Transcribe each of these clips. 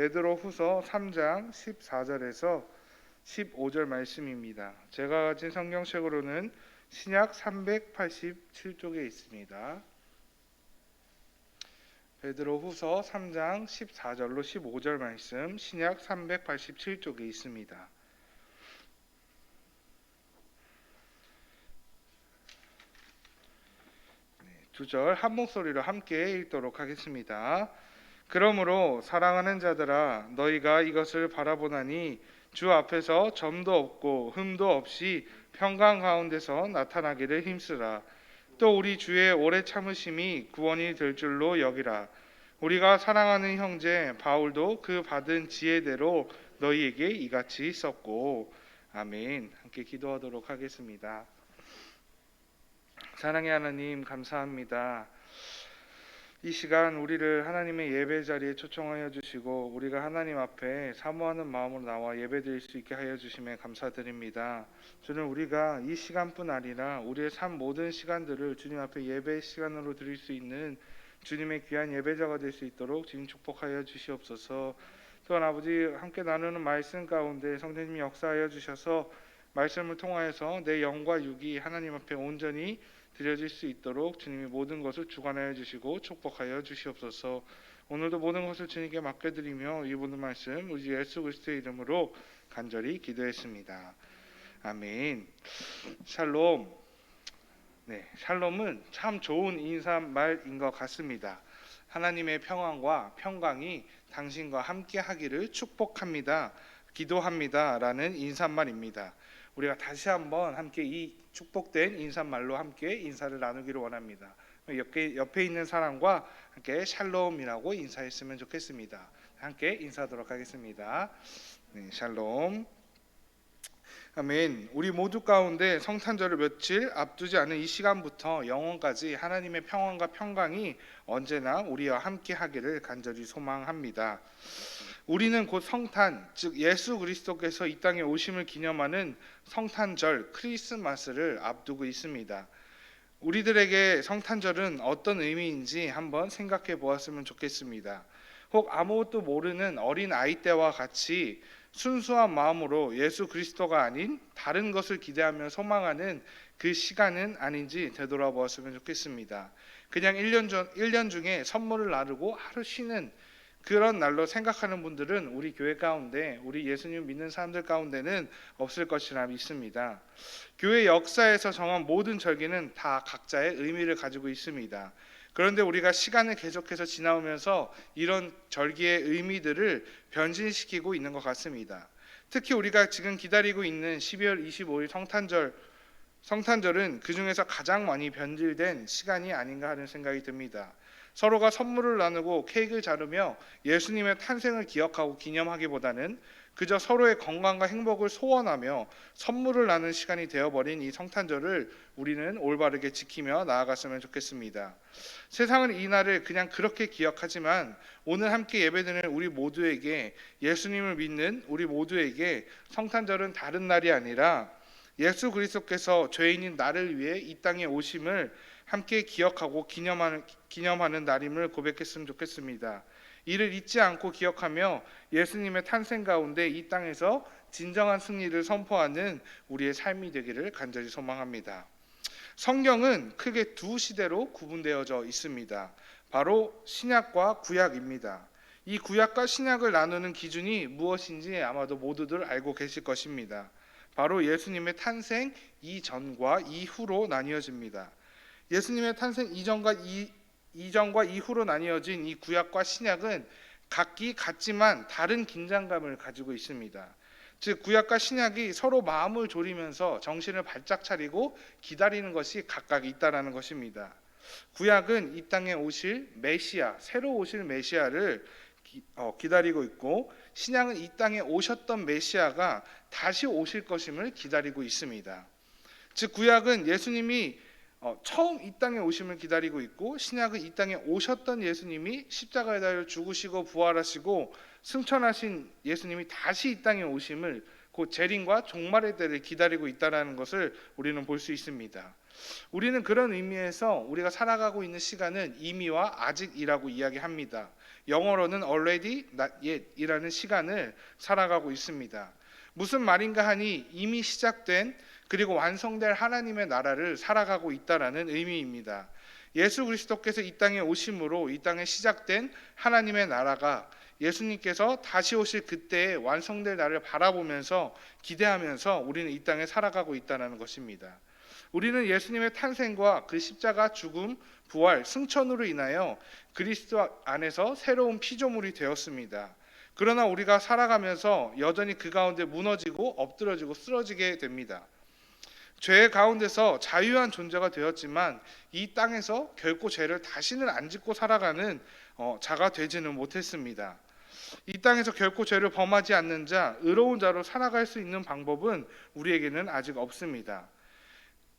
베드로 후서 3장 14절에서 15절 말씀입니다. 제가 가진 성경책으로는 신약 387쪽에 있습니다. 베드로 후서 3장 14절로 15절 말씀 신약 387쪽에 있습니다. 두 절 한 목소리로 함께 읽도록 하겠습니다. 그러므로 사랑하는 자들아 너희가 이것을 바라보나니 주 앞에서 점도 없고 흠도 없이 평강 가운데서 나타나기를 힘쓰라. 또 우리 주의 오래 참으심이 구원이 될 줄로 여기라. 우리가 사랑하는 형제 바울도 그 받은 지혜대로 너희에게 이같이 썼고 아멘. 함께 기도하도록 하겠습니다. 사랑의 하나님 감사합니다. 이 시간 우리를 하나님의 예배 자리에 초청하여 주시고 우리가 하나님 앞에 사모하는 마음으로 나와 예배드릴 수 있게 하여 주심에 감사드립니다. 주는 우리가 이 시간뿐 아니라 우리의 삶 모든 시간들을 주님 앞에 예배 시간으로 드릴 수 있는 주님의 귀한 예배자가 될 수 있도록 주님 축복하여 주시옵소서. 또한 아버지 함께 나누는 말씀 가운데 성령님이 역사하여 주셔서 말씀을 통하여서 내 영과 육이 하나님 앞에 온전히 드려질 수 있도록 주님이 모든 것을 주관하여 주시고 축복하여 주시옵소서. 오늘도 모든 것을 주님께 맡겨드리며 이 모든 말씀 우리 주 예수 그리스도의 이름으로 간절히 기도했습니다. 아멘. 샬롬. 네, 샬롬은 참 좋은 인사말인 것 같습니다. 하나님의 평안과 평강이 당신과 함께 하기를 축복합니다. 기도합니다 라는 인사말입니다. 우리가 다시 한번 함께 이 축복된 인사말로 함께 인사를 나누기를 원합니다. 옆에, 옆에 있는 사람과 함께 샬롬이라고 인사했으면 좋겠습니다. 함께 인사하도록 하겠습니다. 네, 샬롬. 아멘. 우리 모두 가운데 성탄절을 며칠 앞두지 않은 이 시간부터 영원까지 하나님의 평안과 평강이 언제나 우리와 함께 하기를 간절히 소망합니다. 우리는 곧 성탄, 즉 예수 그리스도께서 이 땅에 오심을 기념하는 성탄절 크리스마스를 앞두고 있습니다. 우리들에게 성탄절은 어떤 의미인지 한번 생각해 보았으면 좋겠습니다. 혹 아무것도 모르는 어린 아이 때와 같이 순수한 마음으로 예수 그리스도가 아닌 다른 것을 기대하며 소망하는 그 시간은 아닌지 되돌아보았으면 좋겠습니다. 그냥 1년 전 1년 중에 선물을 나르고 하루 쉬는 그런 날로 생각하는 분들은 우리 교회 가운데 우리 예수님 믿는 사람들 가운데는 없을 것이라 믿습니다. 교회 역사에서 정한 모든 절기는 다 각자의 의미를 가지고 있습니다. 그런데 우리가 시간을 계속해서 지나오면서 이런 절기의 의미들을 변신시키고 있는 것 같습니다. 특히 우리가 지금 기다리고 있는 12월 25일 성탄절 성탄절은 그 중에서 가장 많이 변질된 시간이 아닌가 하는 생각이 듭니다. 서로가 선물을 나누고 케이크를 자르며 예수님의 탄생을 기억하고 기념하기보다는 그저 서로의 건강과 행복을 소원하며 선물을 나눈 시간이 되어버린 이 성탄절을 우리는 올바르게 지키며 나아갔으면 좋겠습니다. 세상은 이 날을 그냥 그렇게 기억하지만 오늘 함께 예배드리는 우리 모두에게 예수님을 믿는 우리 모두에게 성탄절은 다른 날이 아니라 예수 그리스도께서 죄인인 나를 위해 이 땅에 오심을 함께 기억하고 기념하는, 기념하는 날임을 고백했으면 좋겠습니다. 이를 잊지 않고 기억하며 예수님의 탄생 가운데 이 땅에서 진정한 승리를 선포하는 우리의 삶이 되기를 간절히 소망합니다. 성경은 크게 두 시대로 구분되어져 있습니다. 바로 신약과 구약입니다. 이 구약과 신약을 나누는 기준이 무엇인지 아마도 모두들 알고 계실 것입니다. 바로 예수님의 탄생 이전과 이후로 나뉘어집니다. 예수님의 탄생 이전과 이, 이전과 이후로 나뉘어진 이 구약과 신약은 각기 같지만 다른 긴장감을 가지고 있습니다. 즉 구약과 신약이 서로 마음을 졸이면서 정신을 발짝 차리고 기다리는 것이 각각 있다라는 것입니다. 구약은 이 땅에 오실 메시아, 새로 오실 메시아를 기, 어, 기다리고 있고 신약은 이 땅에 오셨던 메시아가 다시 오실 것임을 기다리고 있습니다. 즉 구약은 예수님이 어, 처음 이 땅에 오심을 기다리고 있고 신약은 이 땅에 오셨던 예수님이 십자가에 달려 죽으시고 부활하시고 승천하신 예수님이 다시 이 땅에 오심을 곧 재림과 종말의 때를 기다리고 있다라는 것을 우리는 볼 수 있습니다. 우리는 그런 의미에서 우리가 살아가고 있는 시간은 이미와 아직이라고 이야기합니다. 영어로는 already not yet이라는 시간을 살아가고 있습니다. 무슨 말인가 하니 이미 시작된 그리고 완성될 하나님의 나라를 살아가고 있다라는 의미입니다. 예수 그리스도께서 이 땅에 오심으로 이 땅에 시작된 하나님의 나라가 예수님께서 다시 오실 그때에 완성될 날을 바라보면서 기대하면서 우리는 이 땅에 살아가고 있다는 것입니다. 우리는 예수님의 탄생과 그 십자가 죽음, 부활, 승천으로 인하여 그리스도 안에서 새로운 피조물이 되었습니다. 그러나 우리가 살아가면서 여전히 그 가운데 무너지고 엎드러지고 쓰러지게 됩니다. 죄 가운데서 자유한 존재가 되었지만 이 땅에서 결코 죄를 다시는 안 짓고 살아가는 어, 자가 되지는 못했습니다. 이 땅에서 결코 죄를 범하지 않는 자, 의로운 자로 살아갈 수 있는 방법은 우리에게는 아직 없습니다.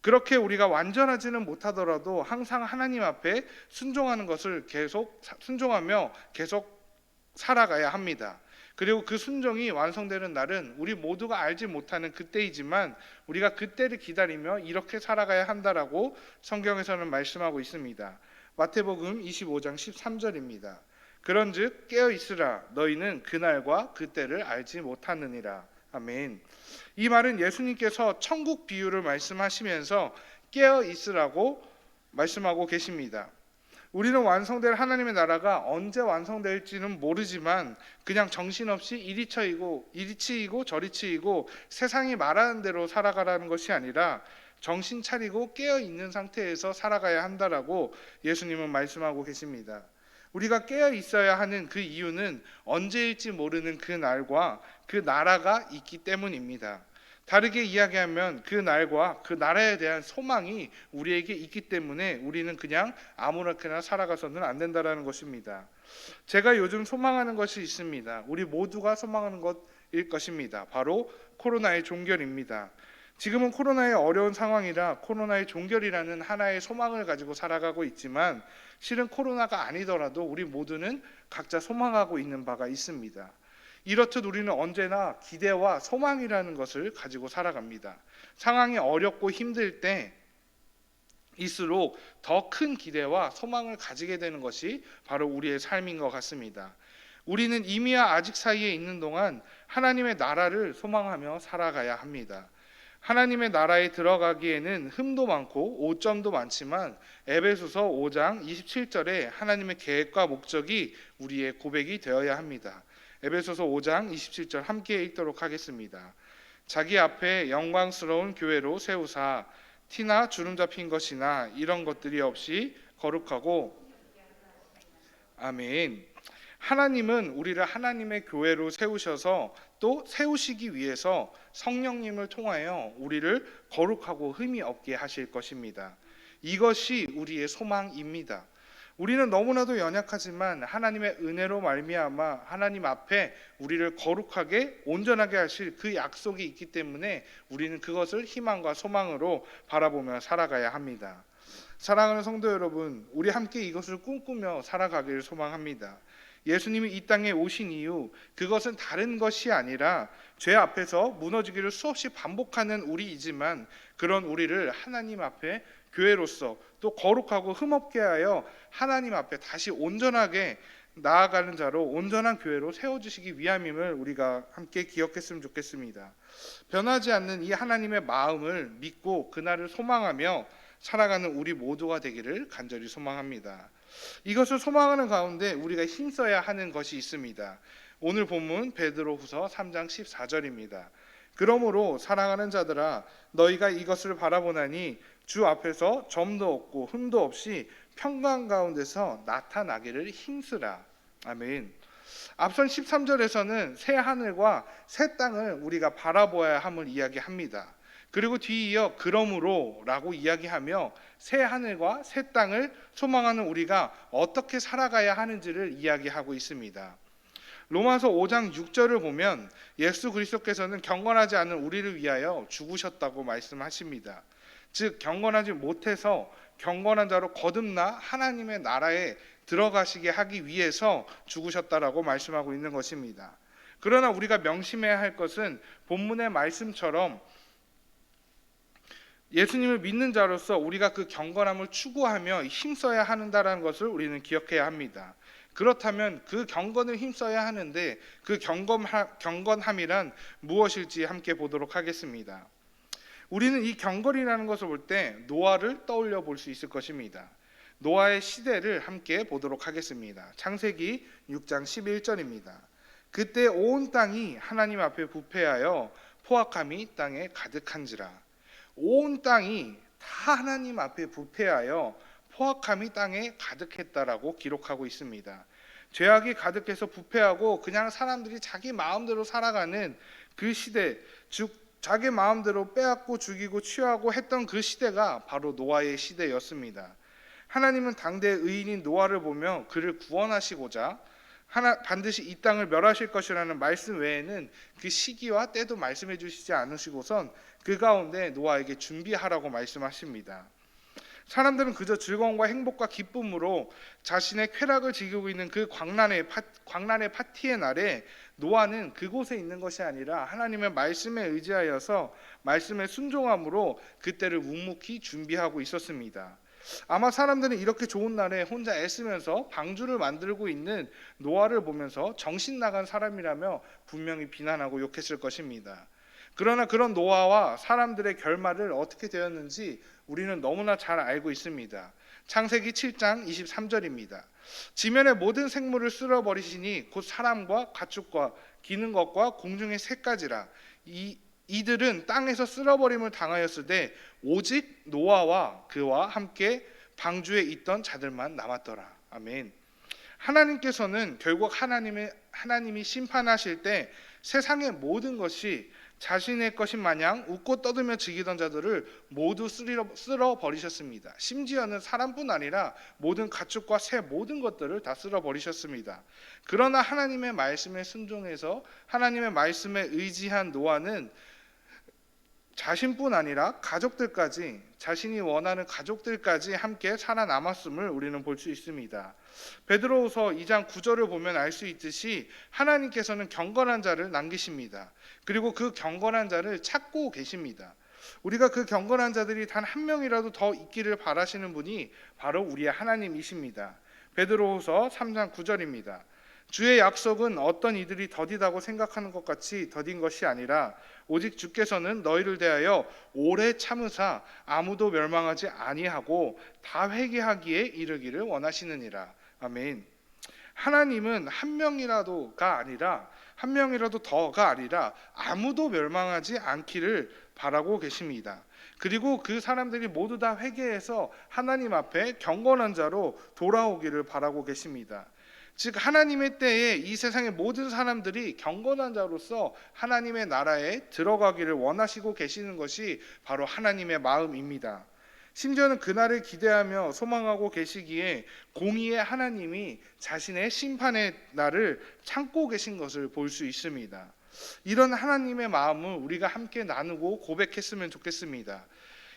그렇게 우리가 완전하지는 못하더라도 항상 하나님 앞에 순종하는 것을 계속 사- 순종하며 계속 살아가야 합니다. 그리고 그 순종이 완성되는 날은 우리 모두가 알지 못하는 그때이지만 우리가 그때를 기다리며 이렇게 살아가야 한다라고 성경에서는 말씀하고 있습니다. 마태복음 25장 13절입니다. 그런즉 깨어 있으라 너희는 그날과 그때를 알지 못하느니라. 아멘. 이 말은 예수님께서 천국 비유를 말씀하시면서 깨어 있으라고 말씀하고 계십니다. 우리는 완성될 하나님의 나라가 언제 완성될지는 모르지만 그냥 정신없이 이리 쳐이고 이리 치이고 저리 치이고 세상이 말하는 대로 살아가라는 것이 아니라 정신 차리고 깨어 있는 상태에서 살아가야 한다라고 예수님은 말씀하고 계십니다. 우리가 깨어 있어야 하는 그 이유는 언제일지 모르는 그 날과 그 나라가 있기 때문입니다. 다르게 이야기하면 그 날과 그 나라에 대한 소망이 우리에게 있기 때문에 우리는 그냥 아무렇게나 살아가서는 안 된다라는 것입니다. 제가 요즘 소망하는 것이 있습니다. 우리 모두가 소망하는 것일 것입니다. 바로 코로나의 종결입니다. 지금은 코로나의 어려운 상황이라 코로나의 종결이라는 하나의 소망을 가지고 살아가고 있지만 실은 코로나가 아니더라도 우리 모두는 각자 소망하고 있는 바가 있습니다. 이렇듯 우리는 언제나 기대와 소망이라는 것을 가지고 살아갑니다. 상황이 어렵고 힘들 때 일수록 더 큰 기대와 소망을 가지게 되는 것이 바로 우리의 삶인 것 같습니다. 우리는 이미와 아직 사이에 있는 동안 하나님의 나라를 소망하며 살아가야 합니다. 하나님의 나라에 들어가기에는 흠도 많고 오점도 많지만 에베소서 5장 27절에 하나님의 계획과 목적이 우리의 고백이 되어야 합니다. 에베소서 5장 27절 함께 읽도록 하겠습니다. 자기 앞에 영광스러운 교회로 세우사 티나 주름 잡힌 것이나 이런 것들이 없이 거룩하고 아멘. 하나님은 우리를 하나님의 교회로 세우셔서 또 세우시기 위해서 성령님을 통하여 우리를 거룩하고 흠이 없게 하실 것입니다. 이것이 우리의 소망입니다. 우리는 너무나도 연약하지만 하나님의 은혜로 말미암아 하나님 앞에 우리를 거룩하게 온전하게 하실 그 약속이 있기 때문에 우리는 그것을 희망과 소망으로 바라보며 살아가야 합니다. 사랑하는 성도 여러분, 우리 함께 이것을 꿈꾸며 살아가기를 소망합니다. 예수님이 이 땅에 오신 이유 그것은 다른 것이 아니라 죄 앞에서 무너지기를 수없이 반복하는 우리이지만 그런 우리를 하나님 앞에 교회로서 또 거룩하고 흠없게 하여 하나님 앞에 다시 온전하게 나아가는 자로 온전한 교회로 세워주시기 위함임을 우리가 함께 기억했으면 좋겠습니다. 변하지 않는 이 하나님의 마음을 믿고 그날을 소망하며 살아가는 우리 모두가 되기를 간절히 소망합니다. 이것을 소망하는 가운데 우리가 힘써야 하는 것이 있습니다. 오늘 본문 베드로후서 3장 14절입니다. 그러므로 사랑하는 자들아 너희가 이것을 바라보나니 주 앞에서 점도 없고 흠도 없이 평강 가운데서 나타나기를 힘쓰라. 아멘. 앞선 13절에서는 새 하늘과 새 땅을 우리가 바라보아야 함을 이야기합니다. 그리고 뒤이어 그러므로라고 이야기하며 새 하늘과 새 땅을 소망하는 우리가 어떻게 살아가야 하는지를 이야기하고 있습니다. 로마서 5장 6절을 보면 예수 그리스도께서는 경건하지 않은 우리를 위하여 죽으셨다고 말씀하십니다. 즉 경건하지 못해서 경건한 자로 거듭나 하나님의 나라에 들어가시게 하기 위해서 죽으셨다라고 말씀하고 있는 것입니다. 그러나 우리가 명심해야 할 것은 본문의 말씀처럼 예수님을 믿는 자로서 우리가 그 경건함을 추구하며 힘써야 한다라는 것을 우리는 기억해야 합니다. 그렇다면 그 경건을 힘써야 하는데 그 경건함이란 무엇일지 함께 보도록 하겠습니다. 우리는 이 경건이라는 것을 볼 때 노아를 떠올려 볼 수 있을 것입니다. 노아의 시대를 함께 보도록 하겠습니다. 창세기 6장 11절입니다. 그때 온 땅이 하나님 앞에 부패하여 포악함이 땅에 가득한지라. 온 땅이 다 하나님 앞에 부패하여 포악함이 땅에 가득했다라고 기록하고 있습니다. 죄악이 가득해서 부패하고 그냥 사람들이 자기 마음대로 살아가는 그 시대, 즉 자기 마음대로 빼앗고 죽이고 취하고 했던 그 시대가 바로 노아의 시대였습니다. 하나님은 당대 의인인 노아를 보며 그를 구원하시고자 하나 반드시 이 땅을 멸하실 것이라는 말씀 외에는 그 시기와 때도 말씀해 주시지 않으시고선 그 가운데 노아에게 준비하라고 말씀하십니다. 사람들은 그저 즐거움과 행복과 기쁨으로 자신의 쾌락을 즐기고 있는 그 광란의 파, 광란의 파티의 날에 노아는 그곳에 있는 것이 아니라 하나님의 말씀에 의지하여서 말씀에 순종함으로 그때를 묵묵히 준비하고 있었습니다. 아마 사람들은 이렇게 좋은 날에 혼자 애쓰면서 방주를 만들고 있는 노아를 보면서 정신 나간 사람이라며 분명히 비난하고 욕했을 것입니다. 그러나 그런 노아와 사람들의 결말을 어떻게 되었는지 우리는 너무나 잘 알고 있습니다. 창세기 7장 23절입니다. 지면의 모든 생물을 쓸어버리시니 곧 사람과 가축과 기는 것과 공중의 새까지라 이 이들은 땅에서 쓸어버림을 당하였으되 오직 노아와 그와 함께 방주에 있던 자들만 남았더라. 아멘. 하나님께서는 결국 하나님의 하나님이 심판하실 때 세상의 모든 것이 자신의 것인 마냥 웃고 떠들며 즐기던 자들을 모두 쓸어 버리셨습니다. 심지어는 사람뿐 아니라 모든 가축과 새 모든 것들을 다 쓸어 버리셨습니다. 그러나 하나님의 말씀에 순종해서 하나님의 말씀에 의지한 노아는 자신뿐 아니라 가족들까지 자신이 원하는 가족들까지 함께 살아남았음을 우리는 볼 수 있습니다. 베드로후서 2장 9절을 보면 알 수 있듯이 하나님께서는 경건한 자를 남기십니다. 그리고 그 경건한 자를 찾고 계십니다. 우리가 그 경건한 자들이 단 한 명이라도 더 있기를 바라시는 분이 바로 우리의 하나님이십니다. 베드로후서 3장 9절입니다. 주의 약속은 어떤 이들이 더디다고 생각하는 것 같이 더딘 것이 아니라 오직 주께서는 너희를 대하여 오래 참으사 아무도 멸망하지 아니하고 다 회개하기에 이르기를 원하시느니라. 아멘. 하나님은 한 명이라도가 아니라 한 명이라도 더가 아니라 아무도 멸망하지 않기를 바라고 계십니다. 그리고 그 사람들이 모두 다 회개해서 하나님 앞에 경건한 자로 돌아오기를 바라고 계십니다. 즉 하나님의 때에 이 세상의 모든 사람들이 경건한 자로서 하나님의 나라에 들어가기를 원하시고 계시는 것이 바로 하나님의 마음입니다. 심지어는 그날을 기대하며 소망하고 계시기에 공의의 하나님이 자신의 심판의 날을 참고 계신 것을 볼 수 있습니다. 이런 하나님의 마음을 우리가 함께 나누고 고백했으면 좋겠습니다.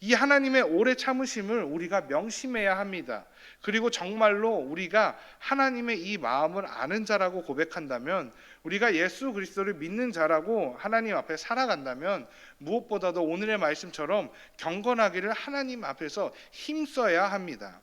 이 하나님의 오래 참으심을 우리가 명심해야 합니다. 그리고 정말로 우리가 하나님의 이 마음을 아는 자라고 고백한다면 우리가 예수 그리스도를 믿는 자라고 하나님 앞에 살아간다면 무엇보다도 오늘의 말씀처럼 경건하기를 하나님 앞에서 힘써야 합니다.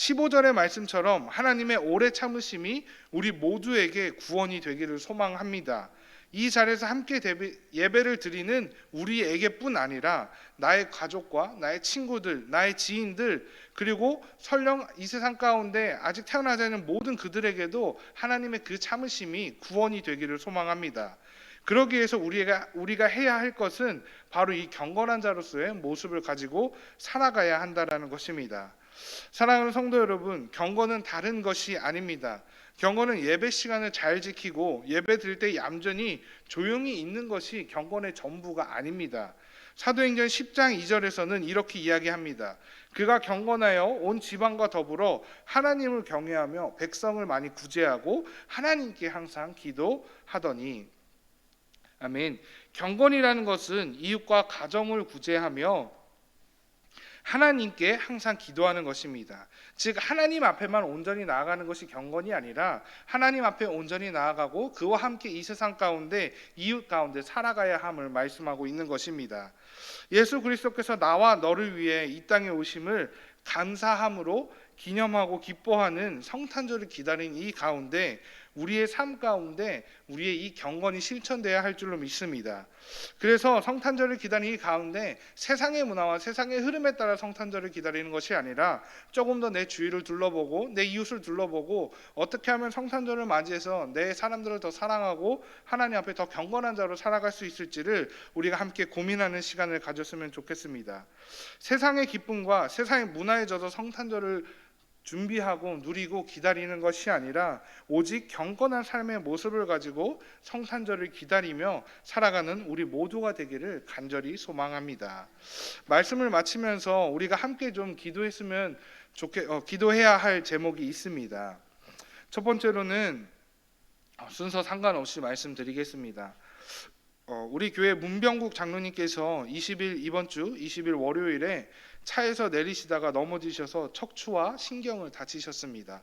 15절의 말씀처럼 하나님의 오래 참으심이 우리 모두에게 구원이 되기를 소망합니다. 이 자리에서 함께 예배를 드리는 우리에게뿐 아니라 나의 가족과 나의 친구들, 나의 지인들 그리고 설령 이 세상 가운데 아직 태어나지 않은 모든 그들에게도 하나님의 그 참으심이 구원이 되기를 소망합니다. 그러기 위해서 우리가 우리가 해야 할 것은 바로 이 경건한 자로서의 모습을 가지고 살아가야 한다라는 것입니다. 사랑하는 성도 여러분, 경건은 다른 것이 아닙니다. 경건은 예배 시간을 잘 지키고 예배 드릴 때 얌전히 조용히 있는 것이 경건의 전부가 아닙니다. 사도행전 10장 2절에서는 이렇게 이야기합니다. 그가 경건하여 온 지방과 더불어 하나님을 경외하며 백성을 많이 구제하고 하나님께 항상 기도하더니 아멘. 경건이라는 것은 이웃과 가정을 구제하며 하나님께 항상 기도하는 것입니다. 즉 하나님 앞에만 온전히 나아가는 것이 경건이 아니라 하나님 앞에 온전히 나아가고 그와 함께 이 세상 가운데 이웃 가운데 살아가야 함을 말씀하고 있는 것입니다. 예수 그리스도께서 나와 너를 위해 이 땅에 오심을 감사함으로 기념하고 기뻐하는 성탄절을 기다린 이 가운데 우리의 삶 가운데 우리의 이 경건이 실천돼야 할 줄로 믿습니다. 그래서 성탄절을 기다리는 이 가운데 세상의 문화와 세상의 흐름에 따라 성탄절을 기다리는 것이 아니라 조금 더 내 주위를 둘러보고 내 이웃을 둘러보고 어떻게 하면 성탄절을 맞이해서 내 사람들을 더 사랑하고 하나님 앞에 더 경건한 자로 살아갈 수 있을지를 우리가 함께 고민하는 시간을 가졌으면 좋겠습니다. 세상의 기쁨과 세상의 문화에 젖어 성탄절을 준비하고 누리고 기다리는 것이 아니라 오직 경건한 삶의 모습을 가지고 성탄절을 기다리며 살아가는 우리 모두가 되기를 간절히 소망합니다. 말씀을 마치면서 우리가 함께 좀 기도했으면 좋게 어, 기도해야 할 제목이 있습니다. 첫 번째로는 어, 순서 상관없이 말씀드리겠습니다. 어, 우리 교회 문병국 장로님께서 20일 이번 주 20일 월요일에 차에서 내리시다가 넘어지셔서 척추와 신경을 다치셨습니다.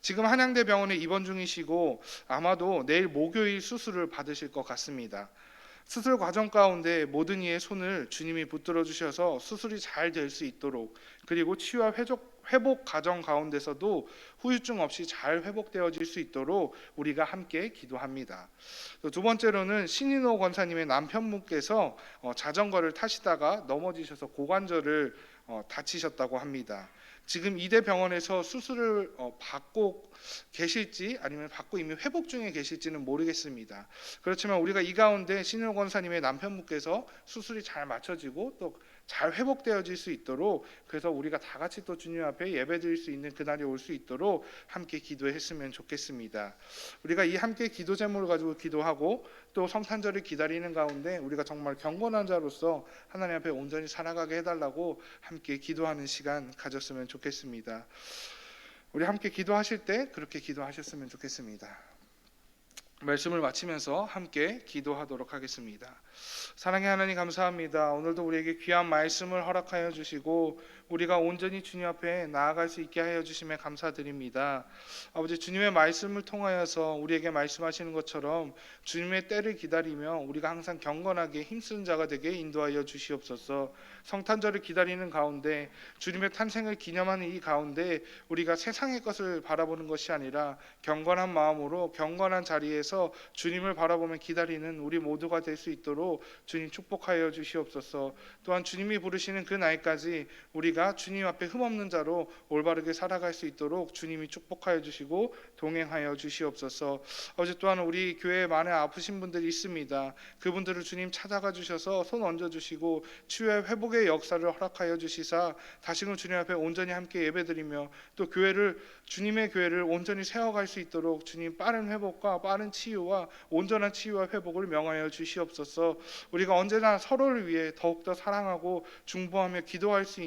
지금 한양대 병원에 입원 중이시고 아마도 내일 목요일 수술을 받으실 것 같습니다. 수술 과정 가운데 모든 이의 손을 주님이 붙들어 주셔서 수술이 잘 될 수 있도록 그리고 치유와 회복, 회복 과정 가운데서도 후유증 없이 잘 회복되어질 수 있도록 우리가 함께 기도합니다. 또두 번째로는 신인호 권사님의 남편분께서 어, 자전거를 타시다가 넘어지셔서 고관절을 어, 다치셨다고 합니다. 지금 이대 병원에서 수술을 어, 받고 계실지 아니면 받고 이미 회복 중에 계실지는 모르겠습니다. 그렇지만 우리가 이 가운데 신인호 권사님의 남편분께서 수술이 잘 맞춰지고 또 잘 회복되어질 수 있도록 그래서 우리가 다 같이 또 주님 앞에 예배드릴 수 있는 그날이 올 수 있도록 함께 기도했으면 좋겠습니다. 우리가 이 함께 기도 제목을 가지고 기도하고 또 성탄절을 기다리는 가운데 우리가 정말 경건한 자로서 하나님 앞에 온전히 살아가게 해달라고 함께 기도하는 시간 가졌으면 좋겠습니다. 우리 함께 기도하실 때 그렇게 기도하셨으면 좋겠습니다. 말씀을 마치면서 함께 기도하도록 하겠습니다. 사랑의 하나님 감사합니다. 오늘도 우리에게 귀한 말씀을 허락하여 주시고 우리가 온전히 주님 앞에 나아갈 수 있게 하여 주심에 감사드립니다. 아버지 주님의 말씀을 통하여서 우리에게 말씀하시는 것처럼 주님의 때를 기다리며 우리가 항상 경건하게 힘쓰는 자가 되게 인도하여 주시옵소서. 성탄절을 기다리는 가운데 주님의 탄생을 기념하는 이 가운데 우리가 세상의 것을 바라보는 것이 아니라 경건한 마음으로 경건한 자리에서 주님을 바라보며 기다리는 우리 모두가 될 수 있도록 주님 축복하여 주시옵소서. 또한 주님이 부르시는 그 날까지 우리가 주님 앞에 흠없는 자로 올바르게 살아갈 수 있도록 주님이 축복하여 주시고 동행하여 주시옵소서. 어제 또한 우리 교회에 많은 아프신 분들이 있습니다. 그분들을 주님 찾아가 주셔서 손 얹어 주시고 치유의 회복의 역사를 허락하여 주시사 다시금 주님 앞에 온전히 함께 예배드리며 또 교회를 주님의 교회를 온전히 세워갈 수 있도록 주님 빠른 회복과 빠른 치유와 온전한 치유와 회복을 명하여 주시옵소서. 우리가 언제나 서로를 위해 더욱더 사랑하고 중보하며 기도할 수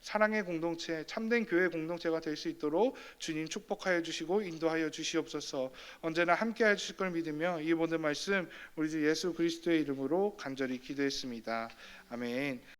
사랑의 공동체, 참된 교회 공동체가 될 수 있도록 주님 축복하여 주시고 인도하여 주시옵소서. 언제나 함께 해 주실 걸 믿으며 이 모든 말씀 우리 주 예수 그리스도의 이름으로 간절히 기도했습니다. 아멘.